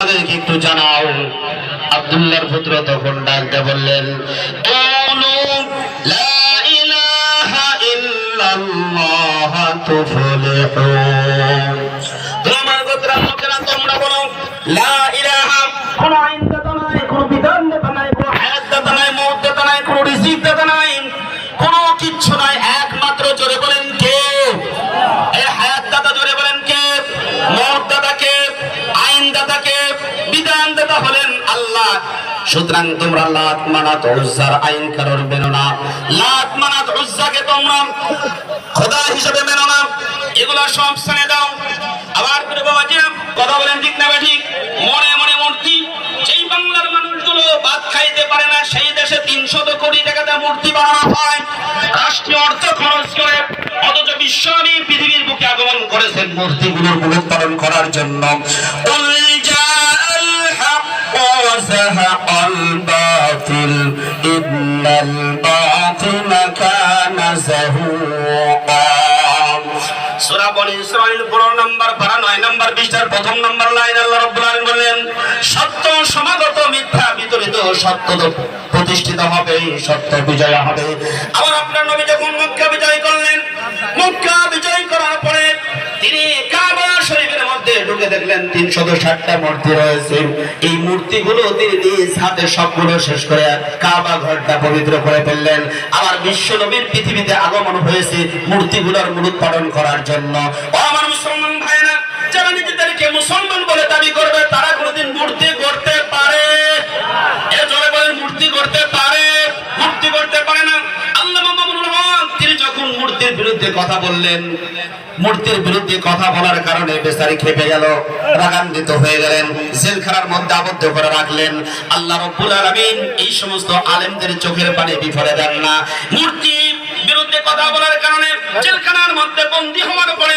আমাদেরকে একটু জানাও। আব্দুল্লাহর পুত্র তখন ডাকতে বললেন তোমরা বলো লা আল্লাহ হলেন আল্লাহ। সুতরাং তোমরা লাত মানাত উজ্জার আইন কারোর মেনো না। লাত মানাত উজ্জাকে তোমরা খোদা হিসেবে মেনো না। এগুলো সব স্থানে দাও। আবার করে বাবাজিরাম কথা বলেন ঠিক না ঠিক মনে মনে মূর্তি, যেই বাংলার মানুষগুলো ভাত খাইতে পারে না, সেই দেশে তিনশত কোটি টাকাতে মূর্তি বানানো হয়। রাষ্ট্রীয় অর্থ খরচ করে অথচ বিশ্বনবী পৃথিবীর বুকে আগমন করেছেন মূর্তিগুলোর মূলোৎপাদন করার জন্য। وزهق الباطل إن الباطل كان زهوقا সূরা বনি ইসরাইল 15 নম্বর পারা 9 নম্বর পৃষ্ঠার প্রথম নম্বর লাইন আল্লাহ রাব্বুল আলামিন বললেন সত্য সমাগত মিথ্যা বিতরিত সত্য তো প্রতিষ্ঠিত হবে সত্য বিজয় হবে আবার আপনার নবী যখন মক্কা বিজয় করলেন মক্কা বিজয় করার পরে তিনি কাবা শরীফের মধ্যে দেখলেন তিনশত ষাটটা মূর্তি রয়েছে। এই মূর্তিগুলো তিনি নিজ হাতে সবগুলো শেষ করে কাবা ঘরটা পবিত্র করে ফেললেন। আবার বিশ্ব নবীর পৃথিবীতে আগমন হয়েছে মূর্তিগুলোর মূলোৎপাদন করার জন্য। আমার মুসলমান ভাইরা বিরুদ্ধে কথা বললেন। মূর্তির বিরুদ্ধে কথা বলার কারণে বেচারি খেপে গেল, রাগান্বিত হয়ে গেলেন, জেলখানার মধ্যে আবদ্ধ করে রাখলেন। আল্লাহ রব্বুল আলামিন এই সমস্ত আলেমদের চোখের পানি বিফলে দেন না। মূর্তি বিরুদ্ধে কথা বলার কারণে জেলখানার মধ্যে বন্দী হওয়ার পরে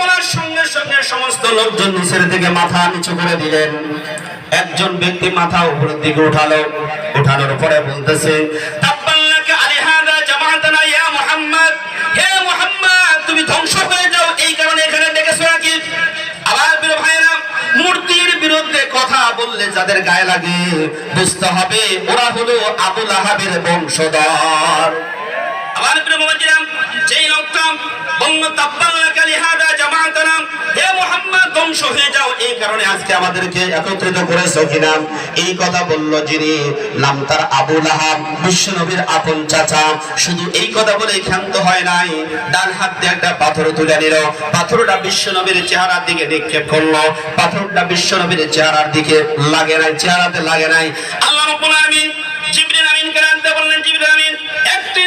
বলার সঙ্গে সঙ্গে সমস্ত লোকজন নিচের দিকে মাথা নিচু করে দিলেন। একজন ব্যক্তি মাথা উপরের দিকে উঠালো, উঠানোর পরে বলতেছে মূর্তির বিরুদ্ধে কথা বললে যাদের গায়ে লাগে, বুঝতে হবে ওরা হলো আবুল আহাবের বংশধর। আবার যেই লোকটা ধ্বংস হয়ে যাও, এই কারণে আজকে আমাদেরকে একত্রিত করেছ কিনা? এই কথা বলল যিনি, নাম তার আবু লাহাব বিশ্ব নবীর আপন চাচা। শুধু এই কথা বলে ক্ষান্ত হয় নাই, ডান হাত দিয়ে একটা পাথর তুলে নিল। পাথরটা বিশ্ব নবীর চেহারার দিকে নিক্ষেপ করল। পাথরটা বিশ্ব নবীর চেহারার দিকে লাগে নাই, চেহারাতে লাগে নাই। আল্লাহ রাব্বুল আলামিন জিবরিল আমিনকে আনতে বললেন জিবরিল আমিন একটি